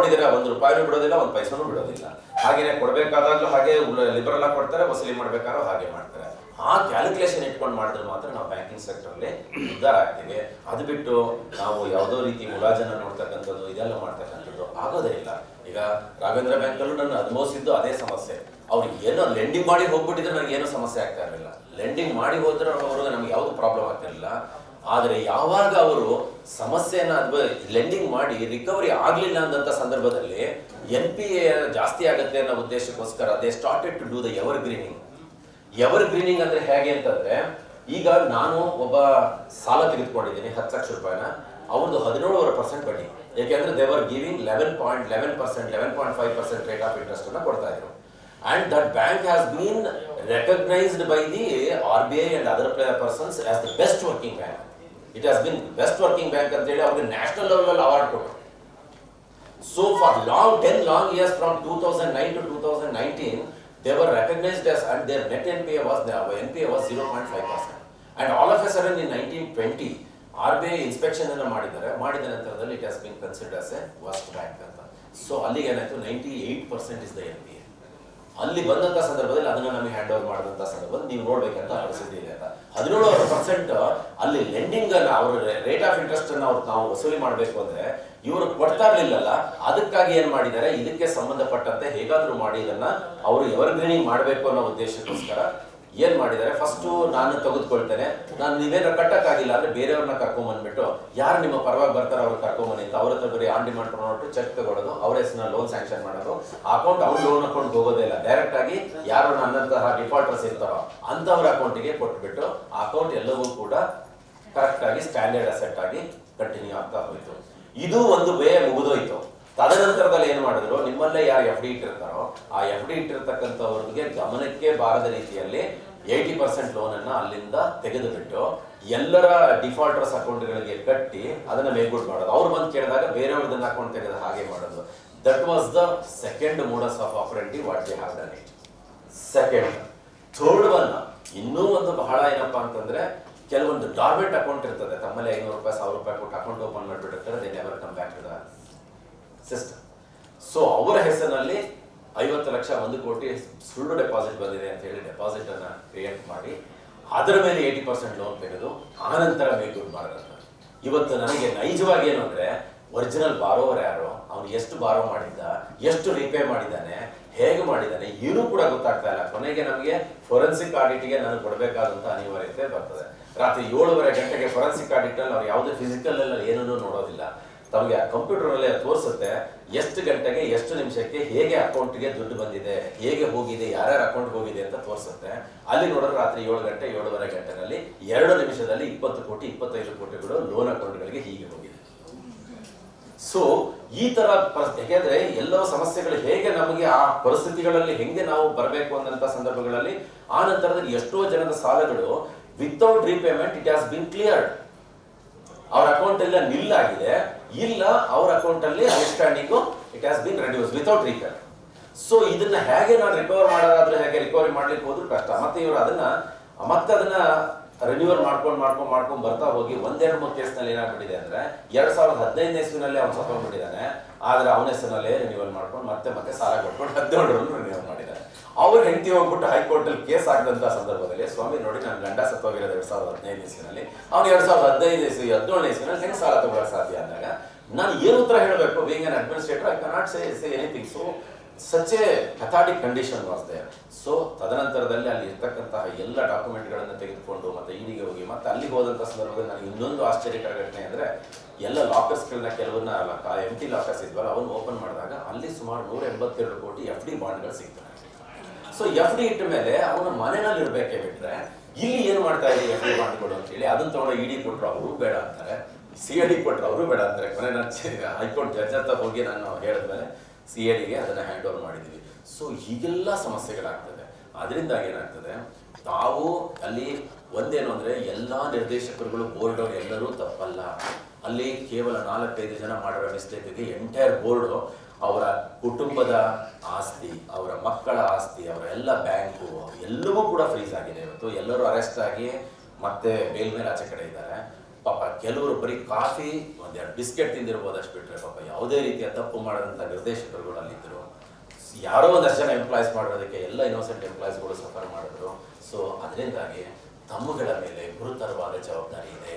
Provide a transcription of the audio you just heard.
ನೋಡಿದಿರ ಒಂದು ರೂಪಾಯಿನೂ ಬಿಡೋದಿಲ್ಲ, ಒಂದು ಪೈಸನೂ ಬಿಡೋದಿಲ್ಲ. ಹಾಗೇನೆ ಕೊಡಬೇಕಾದಾಗಲೂ ಹಾಗೆ ಲಿಬರಲ್ ಆಗಿ ಕೊಡ್ತಾರೆ ವಸೂಲಿ ಮಾಡ್ಬೇಕಾದ್ರೂ ಹಾಗೆ ಮಾಡ್ತಾರೆ. ಆ ಕ್ಯಾಲ್ಕುಲೇಷನ್ ಇಟ್ಕೊಂಡು ಮಾಡಿದ್ರೆ ಮಾತ್ರ ನಾವು ಬ್ಯಾಂಕಿಂಗ್ ಸೆಕ್ಟರಲ್ಲಿ ಉದ್ಧಾರ ಆಗ್ತೀವಿ. ಅದು ಬಿಟ್ಟು ನಾವು ಯಾವುದೋ ರೀತಿ ಮುಲಾಜನ ನೋಡ್ತಕ್ಕಂಥದ್ದು, ಇದೆಲ್ಲ ಮಾಡ್ತಕ್ಕಂಥದ್ದು ಆಗೋದೇ ಇಲ್ಲ. ಈಗ ರಾಘವೇಂದ್ರ ಬ್ಯಾಂಕಲ್ಲೂ ನಾನು ಅನುಭವಿಸಿದ್ದು ಅದೇ ಸಮಸ್ಯೆ. ಅವ್ರಿಗೆ ಏನೋ ಲೆಂಡಿಂಗ್ ಮಾಡಿ ಹೋಗ್ಬಿಟ್ಟಿದ್ರೆ ನನಗೆ ಏನೋ ಸಮಸ್ಯೆ ಆಗ್ತಾ ಇರಲಿಲ್ಲ. ಲೆಂಡಿಂಗ್ ಮಾಡಿ ಹೋದ್ರೆ ಅವ್ರಿಗೆ ನಮ್ಗೆ ಯಾವುದು ಪ್ರಾಬ್ಲಮ್ ಆಗ್ತಿರಲಿಲ್ಲ. ಆದರೆ ಯಾವಾಗ ಅವರು ಸಮಸ್ಯೆಯನ್ನು ಅಥವಾ ಲೆಂಡಿಂಗ್ ಮಾಡಿ ರಿಕವರಿ ಆಗಲಿಲ್ಲ ಅಂದಂಥ ಸಂದರ್ಭದಲ್ಲಿ ಎನ್ ಪಿ ಎ ಜಾಸ್ತಿ ಆಗುತ್ತೆ ಅನ್ನೋ ಉದ್ದೇಶಕ್ಕೋಸ್ಕರ they started to do the ever greening ever greening ಅಂದ್ರೆ ಹೇಗೆ ಅಂತಂದ್ರೆ, ಈಗ ನಾನು ಒಬ್ಬ ಸಾಲ ತೆಗೆದುಕೊಂಡಿದ್ದೀನಿ, ಹತ್ತು ಲಕ್ಷ ರೂಪಾಯಿನ. ಅವ್ರದ್ದು ಹದಿನೇಳುವರೆ ಪರ್ಸೆಂಟ್ ಬಡ್ಡಿ. ಯಾಕೆಂದ್ರೆ they were giving eleven point eleven percent eleven point five percent rate of interest ಅನ್ನ ಕೊಡ್ತಾ ಇದ್ರು. And that bank has been recognised by the R B I and other persons as the best working bank it has been best working bank ಅಂತ ಹೇಳಿ ಅವ್ರಿಗೆ national level award ಕೊಟ್ಟರು so for long ten So for long, 10 long years from 2009 to 2019, they were recognized as, and their net NPA was, their NPA was 0.5%. And all of a sudden in 1920, R B I inspection ಅನ್ನು ಮಾಡಿದ್ದಾರೆ. ಮಾಡಿದ ನಂತರದಲ್ಲಿ it has been considers a worst bank ಅಂತ. So ಅಲ್ಲಿಗೆ ಏನಾಯ್ತು ninety eight percent is the N P A ಅಲ್ಲಿ ಬಂದಂತ ಸಂದರ್ಭದಲ್ಲಿ ಅದನ್ನ ನಮಗೆ ಹ್ಯಾಂಡ್ ಓವರ್ ಮಾಡಿದಂತ ಸಂದರ್ಭದಲ್ಲಿ ನೀವು ನೋಡ್ಬೇಕಂತ ಅನಿಸಿದ್ದೀನಿ ಅಂತ. ಹದಿನೇಳು ಪರ್ಸೆಂಟ್ ಅಲ್ಲಿ ಲೆಂಡಿಂಗ್ ಅನ್ನ ಅವ್ರ ರೇಟ್ ಆಫ್ ಇಂಟ್ರೆಸ್ಟ್ ಅನ್ನ ಅವ್ರು ನಾವು ವಸೂಲಿ ಮಾಡಬೇಕು ಅಂದ್ರೆ ಇವರು ಕೊಡ್ತಾ ಇರ್ಲಿಲ್ಲಲ್ಲ ಅದಕ್ಕಾಗಿ ಏನ್ ಮಾಡಿದ್ದಾರೆ? ಇದಕ್ಕೆ ಸಂಬಂಧಪಟ್ಟಂತೆ ಹೇಗಾದ್ರೂ ಮಾಡಿ ಇದನ್ನ ಅವರು ಎವರ್ಗ್ರೀನಿಂಗ್ ಮಾಡಬೇಕು ಅನ್ನೋ ಉದ್ದೇಶಕ್ಕೋಸ್ಕರ ಏನ್ ಮಾಡಿದ್ದಾರೆ? ಫಸ್ಟ್ ನಾನು ತೆಗೆದುಕೊಳ್ತೇನೆ. ನಾನು ನೀವೇನೋ ಕಟ್ಟಕ್ ಆಗಿಲ್ಲ ಅಂದ್ರೆ ಬೇರೆಯವ್ರನ್ನ ಕರ್ಕೊಂಬಂದ್ಬಿಟ್ಟು, ಯಾರು ನಿಮ್ಮ ಪರವಾಗಿ ಬರ್ತಾರೆ ಅವ್ರು ಕರ್ಕೊಂಬನ್ನಿ ಅಂತ ಅವ್ರ ಹತ್ರ ಬರೀ ಆನ್ ಡಿಮಾಂಡ್ ಚೆಕ್ ತಗೊಳ್ಳೋದು, ಅವ್ರ ಹೆಸರಿನ ಲೋನ್ ಸ್ಯಾಂಕ್ಷನ್ ಮಾಡೋದು ಅಕೌಂಟ್ ಅವ್ರ ಲೋನ್ ಅಕೌಂಟ್ ಹೋಗೋದೇ ಇಲ್ಲ. ಡೈರೆಕ್ಟ್ ಆಗಿ ಯಾರು ನನ್ನಂತಹ ಡಿಫಾಲ್ಟರ್ಸ್ ಇರ್ತಾರೋ ಅಂತವ್ರ ಅಕೌಂಟಿಗೆ ಕೊಟ್ಬಿಟ್ಟು ಅಕೌಂಟ್ ಎಲ್ಲವೂ ಕೂಡ ಕರೆಕ್ಟ್ ಆಗಿ ಸ್ಟ್ಯಾಂಡರ್ಡ್ ಅಸೆಟ್ ಆಗಿ ಕಂಟಿನ್ಯೂ ಆಗ್ತಾ ಹೋಯ್ತು. ಇದು ಒಂದು ವೇ ಮುಗಿದೋಯ್ತು. ತದನಂತರದಲ್ಲಿ ಏನು ಮಾಡಿದ್ರು? ನಿಮ್ಮಲ್ಲೇ ಯಾರು ಎಫ್ ಡಿ ಇಟ್ಟಿರ್ತಾರೋ, ಆ ಎಫ್ ಡಿ ಇಟ್ಟಿರ್ತಕ್ಕಂಥವ್ರಿಗೆ ಗಮನಕ್ಕೆ ಬಾರದ ರೀತಿಯಲ್ಲಿ ಏಯ್ಟಿ ಪರ್ಸೆಂಟ್ ಲೋನ್ ಅನ್ನ ಅಲ್ಲಿಂದ ತೆಗೆದುಬಿಟ್ಟು ಎಲ್ಲರ ಡಿಫಾಲ್ಟರ್ಸ್ ಅಕೌಂಟ್ಗಳಿಗೆ ಕಟ್ಟಿ ಅದನ್ನ ಮೇಲ್ಗುಡ್ ಮಾಡೋದು. ಅವ್ರು ಬಂದು ಕೇಳಿದಾಗ ಬೇರೆಯವ್ರದನ್ನ ಅಕೌಂಟ್ ತೆಗೆದು ಹಾಗೆ ಮಾಡೋದು. That was the second modus of operative what they have done second third one ಇನ್ನೂ ಒಂದು ಬಹಳ ಏನಪ್ಪ ಅಂತಂದ್ರೆ ಕೆಲವೊಂದು ಡಾರ್ಮೆಂಟ್ ಅಕೌಂಟ್ ಇರ್ತದೆ. ತಮ್ಮಲ್ಲಿ ಐನೂರು ರೂಪಾಯಿ, ಸಾವಿರ ರೂಪಾಯಿ ಕೊಟ್ಟು account open ಮಾಡಿಬಿಟ್ಟಿರ್ತಾರೆ they never come back to the system so ಅವರ ಹೆಸರಿನಲ್ಲಿ ಐವತ್ತು ಲಕ್ಷ ಒಂದು ಕೋಟಿ ಸುಳ್ಳು ಡೆಪಾಸಿಟ್ ಬಂದಿದೆ ಅಂತ ಹೇಳಿ ಡೆಪಾಸಿಟ್ ಅನ್ನ ಕ್ರಿಯೇಟ್ ಮಾಡಿ, ಅದರ ಮೇಲೆ ಏಯ್ಟಿ ಪರ್ಸೆಂಟ್ ಲೋನ್ ತೆಗೆದು, ಆನಂತರ ಮೇಲ್ಗುಡ್ ಮಾಡಿದಂತ ಇವತ್ತು ನನಗೆ ನೈಜವಾಗಿ ಏನು ಅಂದ್ರೆ ಒರಿಜಿನಲ್ ಬಾರೋವರ್ ಯಾರು, ಅವನು ಎಷ್ಟು ಬಾರೋ ಮಾಡಿದ್ದ, ಎಷ್ಟು ರಿಪೇ ಮಾಡಿದ್ದಾನೆ, ಹೇಗೆ ಮಾಡಿದ್ದಾನೆ, ಏನು ಕೂಡ ಗೊತ್ತಾಗ್ತಾ ಇಲ್ಲ. ಕೊನೆಗೆ ನಮಗೆ ಫೊರೆನ್ಸಿಕ್ ಆಡಿಟ್ಗೆ ನಾನು ಕೊಡಬೇಕಾದಂತ ಅನಿವಾರ್ಯತೆ ಬರ್ತದೆ. ರಾತ್ರಿ ಏಳುವರೆ ಗಂಟೆಗೆ ಫೊರೆನ್ಸಿಕ್ ಆಡಿಟ್ ಅಲ್ಲಿ ಅವ್ರು ಯಾವುದೇ ಫಿಸಿಕಲ್ ಏನನ್ನೂ ನೋಡೋದಿಲ್ಲ. ತಮಗೆ ಆ ಕಂಪ್ಯೂಟರ್ ಮೇಲೆ ತೋರಿಸುತ್ತೆ ಎಷ್ಟು ಗಂಟೆಗೆ, ಎಷ್ಟು ನಿಮಿಷಕ್ಕೆ, ಹೇಗೆ ಅಕೌಂಟ್ಗೆ ದುಡ್ಡು ಬಂದಿದೆ, ಹೇಗೆ ಹೋಗಿದೆ, ಯಾರ್ಯಾರ ಅಕೌಂಟ್ ಹೋಗಿದೆ ಅಂತ ತೋರಿಸುತ್ತೆ. ಅಲ್ಲಿ ನೋಡಿದ್ರೆ ರಾತ್ರಿ ಏಳು ಗಂಟೆ, ಏಳುವರೆ ಗಂಟೆನಲ್ಲಿ ಎರಡು ನಿಮಿಷದಲ್ಲಿ ಇಪ್ಪತ್ತು ಕೋಟಿ, ಇಪ್ಪತ್ತೈದು ಕೋಟಿಗಳು ಲೋನ್ ಅಕೌಂಟ್ಗಳಿಗೆ ಹೀಗೆ ಹೋಗಿದೆ. ಸೊ ಈ ತರ ಯಾಕೆಂದ್ರೆ ಎಲ್ಲೋ ಸಮಸ್ಯೆಗಳು ಹೇಗೆ ನಮಗೆ ಆ ಪರಿಸ್ಥಿತಿಗಳಲ್ಲಿ ಹೆಂಗೆ ನಾವು ಬರಬೇಕು ಅನ್ನಂತ ಸಂದರ್ಭಗಳಲ್ಲಿ ಆ ನಂತರದಲ್ಲಿ ಎಷ್ಟೋ ಜನದ ಸಾಲಗಳು without repayment it has been cleared ಅವ್ರ ಅಕೌಂಟ್ ಎಲ್ಲ ನಿಲ್ ಆಗಿದೆ ಇಲ್ಲ, ಅವ್ರ ಅಕೌಂಟ್ ಅಲ್ಲಿ understanding it has been reduce without repair so ಇದನ್ನ ಹೇಗೆ ನಾನು ರಿಕವರ್ ಮಾಡೋದಾದ್ರೆ ಹೇಗೆ ರಿಕವರಿ ಮಾಡ್ಲಿಕ್ಕೆ ಹೋದ್ರು ಕಷ್ಟ. ಮತ್ತೆ ಇವರು ಅದನ್ನ, ಮತ್ತೆ ಅದನ್ನ ರಿನ್ಯೂವಲ್ ಮಾಡ್ಕೊಂಡು ಮಾಡ್ಕೊಂಡು ಮಾಡ್ಕೊಂಡು ಬರ್ತಾ ಹೋಗಿ ಒಂದೆರಡು ಮೂರು ಕೇಸ್ನಲ್ಲಿ ಏನಾಗ್ಬಿಟ್ಟಿದೆ ಅಂದ್ರೆ, ಎರಡ್ ಸಾವಿರದ ಹದಿನೈದನೇ ಇಸ್ವಿನಲ್ಲಿ ಅವ್ನು ಸತ್ತೋಗ್ಬಿಟ್ಟಿದ್ದಾನೆ ಆದ್ರೆ ಅವನ ಹೆಸರಿನಲ್ಲೇ ರಿನ್ಯೂವಲ್ ಮಾಡ್ಕೊಂಡು ಮತ್ತೆ ಮತ್ತೆ ಸಾಲ ಕೊಟ್ಕೊಂಡು ಹದಿನೇಳು ರಿನ್ಯೂವಲ್ ಮಾಡಿದ್ದಾನೆ ಅವ್ರ ಹೆಂಡತಿ ಹೋಗ್ಬಿಟ್ಟು ಹೈಕೋರ್ಟ್ ಅಲ್ಲಿ ಕೇಸ್ ಆಗದಂತ ಸಂದರ್ಭದಲ್ಲಿ ಸ್ವಾಮಿ ನೋಡಿ ನನ್ನ ಗಂಡ ಸತ್ತೋಗಿರೋದು ಎರಡ್ ಸಾವಿರದ ಹದಿನೈದು ಇಸ್ವಿನಲ್ಲಿ. ಅವ್ನು ಎರಡ್ ಸಾವಿರದ ಹದಿನೈದು ಇಸ್ವಿ, ಹದಿನೇಳನೇ ಇಸ್ವಿನಲ್ಲಿ ಹೆಂಗ್ ಸಾಲ ತಗೊಳಕ್ ಸಾಧ್ಯ ಅಂದಾಗ, ನಾನು ಏನು ಉತ್ತರ ಹೇಳಬೇಕು? Being an administrator I cannot say say anything so such a condition was there so ತದನಂತರದಲ್ಲಿ ಅಲ್ಲಿ ಇರ್ತಕ್ಕಂತಹ ಎಲ್ಲ ಡಾಕ್ಯುಮೆಂಟ್ಗಳನ್ನು ತೆಗೆದುಕೊಂಡು ಮತ್ತೆ ಇಲ್ಲಿಗೆ ಹೋಗಿ ಮತ್ತೆ ಅಲ್ಲಿಗೆ ಹೋದಂಥ ಸಂದರ್ಭದಲ್ಲಿ ನನಗೆ ಇನ್ನೊಂದು ಆಶ್ಚರ್ಯಕರ ಘಟನೆ ಅಂದರೆ, ಎಲ್ಲ ಲಾಕರ್ಸ್ಗಳನ್ನ ಕೆಲವನ್ನ ಎಂ ಟಿ ಲಾಕರ್ಸ್ ಇದ್ವಲ್ಲ, ಅವನ್ನ ಓಪನ್ ಮಾಡಿದಾಗ ಅಲ್ಲಿ ಸುಮಾರು ನೂರ ಎಂಬತ್ತೆರಡು ಕೋಟಿ ಎಫ್ ಡಿ ಬಾಂಡ್ಗಳು ಸಿಗ್ತವೆ. ಸೊ ಎಫ್ ಡಿ ಇಟ್ಟ ಮೇಲೆ ಅವನ ಮನೆಯಲ್ಲಿ ಇರಬೇಕೆ ಬಿಟ್ರೆ, ಇಲ್ಲಿ ಏನು ಮಾಡ್ತಾ ಇದೆ ಎಫ್ ಡಿ ಮಾಡಿಕೊಡು ಅಂತ ಹೇಳಿ, ಅದನ್ನ ತಗೊಂಡು ಇಡಿ ಕೊಟ್ಟರು ಅವರು ಬೇಡ ಅಂತಾರೆ. ಸಿ ಎ ಡಿ ಕೊಟ್ಟರು ಅವರು ಬೇಡ ಅಂತಾರೆ. ಕೊನೆ ನಾನು ಹೈಕೋರ್ಟ್ ಜಡ್ಜ್ ಅಂತ ಹೋಗಿ ನಾನು ಹೇಳಿದ್ಮೇಲೆ ಸಿ ಎ ಡಿಗೆ ಅದನ್ನ ಹ್ಯಾಂಡ್ ಓವರ್ ಮಾಡಿದ್ವಿ. ಸೊ ಹೀಗೆಲ್ಲ ಸಮಸ್ಯೆಗಳಾಗ್ತದೆ. ಅದರಿಂದ ಏನಾಗ್ತದೆ? ತಾವು ಅಲ್ಲಿ ಒಂದೇನು ಅಂದರೆ ಎಲ್ಲಾ ನಿರ್ದೇಶಕರುಗಳು ಬೋರ್ಡ್ ಎಲ್ಲರೂ ತಪ್ಪಲ್ಲ. ಅಲ್ಲಿ ಕೇವಲ ನಾಲ್ಕೈದು ಜನ ಮಾಡಿರೋ ಮಿಸ್ಟೇಕ್ಗೆ ಎಂಟೈರ್ ಬೋರ್ಡ್ ಅವರ ಕುಟುಂಬದ ಆಸ್ತಿ, ಅವರ ಮಕ್ಕಳ ಆಸ್ತಿ, ಅವರ ಎಲ್ಲ ಬ್ಯಾಂಕು ಎಲ್ಲವೂ ಕೂಡ ಫ್ರೀಸ್ ಆಗಿದೆ. ಇವತ್ತು ಎಲ್ಲರೂ ಅರೆಸ್ಟ್ ಆಗಿ ಮತ್ತೆ ಬೇಲ್ ಮೇಲೆ ಆಚೆ ಕಡೆ ಇದ್ದಾರೆ. ಪಾಪ ಕೆಲವರು ಬರೀ ಕಾಫಿ, ಒಂದೆರಡು ಬಿಸ್ಕೆಟ್ ತಿಂದಿರ್ಬೋದು ಅಷ್ಟು ಬಿಟ್ಟರೆ ಪಾಪ ಯಾವುದೇ ರೀತಿಯ ತಪ್ಪು ಮಾಡದಂಥ ನಿರ್ದೇಶಕರುಗಳು ಅಲ್ಲಿದ್ದರು. ಯಾರೋ ಒಂದಷ್ಟು ಜನ ಎಂಪ್ಲಾಯ್ಸ್ ಮಾಡೋದಕ್ಕೆ ಎಲ್ಲ ಇನ್ನೋಸೆಂಟ್ ಎಂಪ್ಲಾಯ್ಸ್ಗಳು ಸಫರ್ ಮಾಡಿದ್ರು. ಸೊ ಅದರಿಂದಾಗಿ ತಮ್ಮಗಳ ಮೇಲೆ ಗುರುತರವಾದ ಜವಾಬ್ದಾರಿ ಇದೆ.